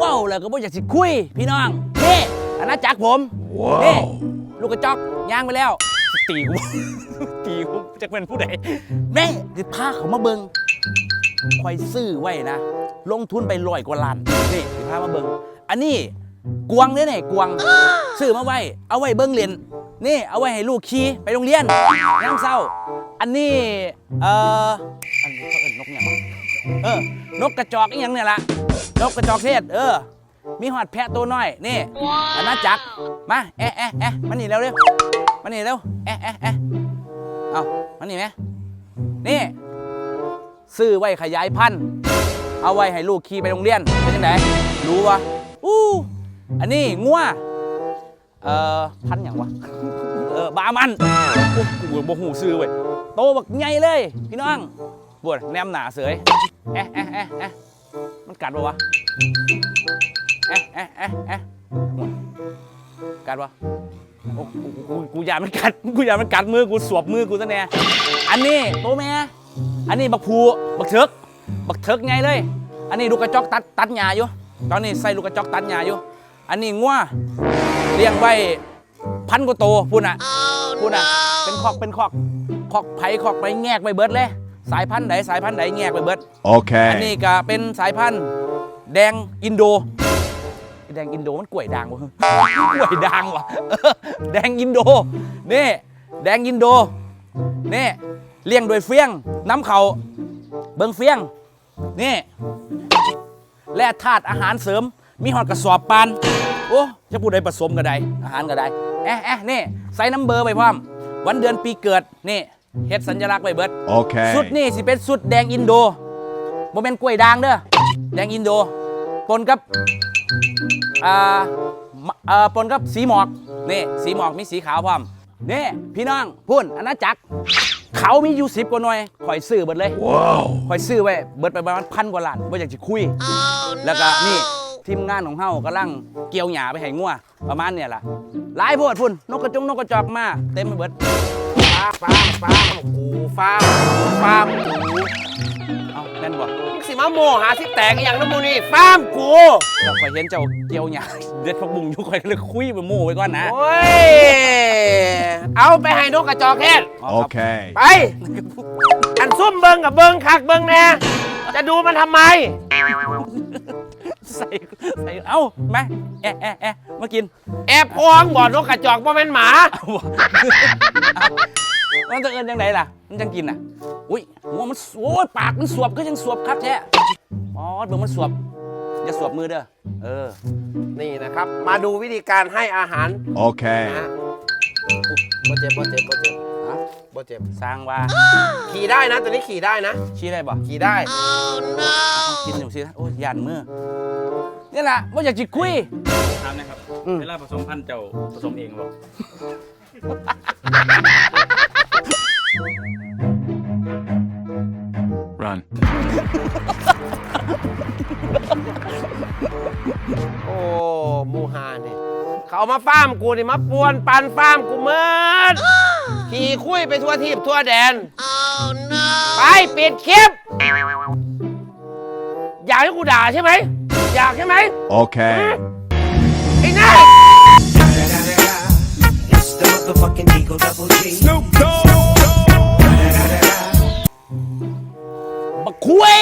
ว้าวแล้วก็บ่อยากสิคุย พี่น้องนี่อาณาจักรผมนี่ลูกกระจอกย่างไปแล้ว ตีกู ตีกูจะเป็นผู้ใดแม่สิพาเขามาเบิงคอยซื้อไว้นะ ลงทุนไปร้อยกว่าล้านนี่สิพามาเบิงอันนี้กวงเนี่ยนี่กวงซื้อมาไว้ เอาไว้เบิงเรียนนี่ เอาไว้ให้ลูกขี่ไปโรงเรียนยามเศร้า อันนี้ เอ่ออันนี้เขาเอิ้นนกหยังวะ เออนกกระจอกอีหยังเนี่ยละนกกระจอกเทศ เออ มีหอดแพะตัวน้อยนี่อาณาจักรมาแอะแอะแอะมานี่เร็วเร็วมานี่เร็วแอะแอะแอะเอามานี่ไหมนี่ซื้อไว้ขยายพันธุ์เอาไว้ให้ลูกขี่ไปโรงเรียนเป็นยังไงรู้วะอู้อันนี้งัวเอ่อพันธุ์อย่างวะเออบามันโอ้กูบ่หูซื้อเว้ยโตบักใหญ่เลย พี่น้องบวดแนมหนาเสย แอะแอะแอะแอะมันกัดปะวะเอ๊ะเอ๊ะเอ๊ะเอ๊ะโอ้ยกัดวะโอ้กูกูกูอยากมันกัดกูอยากมันกัดมือกูสวบมือกูซะแน่อันนี้โตแม่อันนี้บักผูบักเถิกบักเถิกไงเลย อันนี้ลูกกระจอกตัดตัดหญ้าอยู่ตอนนี้ใส่ลูกกระจอกตัดหญ้าอยู่ อันนี้งัวเลี้ยงไว้พันกว่าโตพูดน่ะพูดน่ะเป็นคอกเป็นคอกคอกไผ่คอกไปแงกไปเบิดเลย สายพันธุ์ไหนสายพันธุ์ไหนแงกไปเบิดอัน Okay. นี้ก็เป็นสายพันธุ์แดงอินโด แดงอินโดมันกล้วยด่างวะกล้วยด่างวะเออแดงอินโดนี่แดงอินโดนี่เลี้ยงโดยเฟี้ยงน้ำเขาเบิงเฟี้ยงนี่และธาตุอาหารเสริม มีหอดกระสอบปานโอ้จะพูดได้ผสมกันได้อาหารก็ได้แอะแอะนี่ใส่น้ำเบอร์ไปพร้อมวันเดือนปีเกิดนี่ เฮ็ดสัญลักษณ์ไว้เบิด Okay. สุดนี่สิเป็นสุดแดงอินโดโมเมนกล้วยด่างเด้อแดงอินโดปนกับอ่ามะอ่าปนกับสีหมอกนี่สีหมอกมีสีขาวพร้อมนี่พี่น้องพุ่นอาณาจักร เขามีอยู่สิบกว่าหน่วยข่อยซื้อเบิดเลย Whoa. ข่อยซื้อไว้เบิดไปประมาณพันกว่าล้านว่าอยากจะคุย แล้วก็นี่ทีมงานของเฮากำลังเกี่ยวหญ้าไปให้งัวประมาณเนี่ยล่ะหลายโพดพุ่นนกกระจงนกกระจอกมาเต็มไปเบิด ฟ้าฟ้าฟ้ากูฟ้าฟ้ามกูเอาแม่นบ่มึงสิมาโมหาที่แตกอหย่างน้ำมูนี่ฟ้ามกูเราคอยเห็นเจ้าเกี่ยวหญ้าเด็ดพักบุงอยู่คอยเลยคุยไปหมู่ไว้ก่อนนะโอ้ยเอาไปให้นกกระจอกเทศอ๋อคไป อันซุ่มเบิงกับเบิงคักเบิงแน่จะดูมันทำไม ใส่ใส่เอ้ามาแอะแอะแอะมากินแอบพองบ่อนกกระจอกบ่แม่นหมา เอาวะเอามันจะเอินยังไงล่ะ มันจังกินอะ อุ้ยหัวมันสโอ้ยปากมันสวบก็ยังสวบครับแท้อ๋อเบิ่งมันสวบ อย่าสวบมือเด้อ เออ นี่นะครับ มาดูวิธีการให้อาหาร Okay. นะฮะบ่เจ็บบ่เจ็บบ่เจ็บฮะ บ่เจ็บสร้างว่าขี่ได้นะ ตัวนี้ขี่ได้นะชี้ได้บ่ขี่ได้เอากินอยู่สิโอ้ยยันมือนี่แหละว่าอยากจิคุยถามนะครับอืมเวลาผสมพันธุ์เจ้าผสมเองหรอ Run โอ้มูฮาเนี่ยเขาเอามาฟ้ามกูนี่มาปวนปันฟ้ามกูเมิด ขี่คุยไปทั่วทีบทั่วแดนไปปิดคลิป อยากให้กูด่าใช่ไหม อยากใช่ไหม Okay. ไอ้หน้า It's the motherfucking Eagle Double G. บักคุย